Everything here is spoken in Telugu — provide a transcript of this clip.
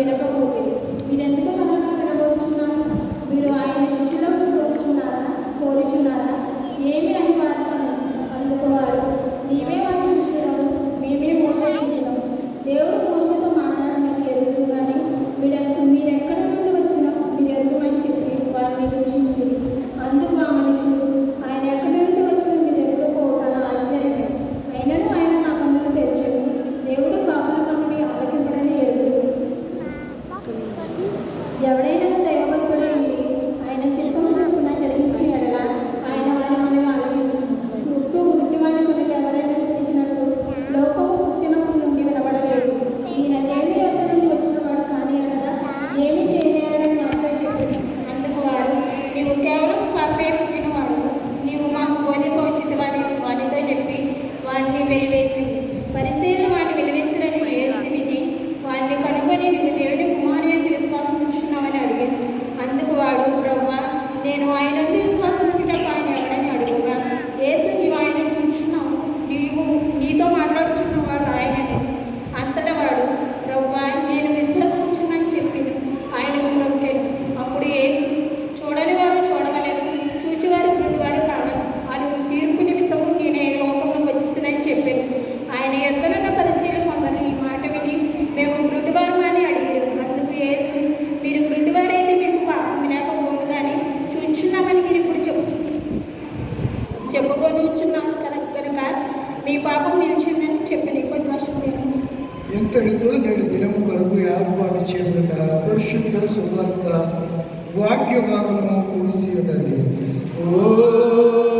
विनपमुद्रे పుట్టినవాడు నీవు మాకు బోధింపవచ్చితివని వానితో చెప్పి వాడిని వెలివేసింది మీ పాపం నిలిచిందని చెప్పిన కొద్దివర్షం ఇంతటితో నేడు దినం కొరకు ఏర్పాటు చేయబడిన పరిశుద్ధ సువార్త వాక్య భాగము ముగిసి ఉన్నది ఓ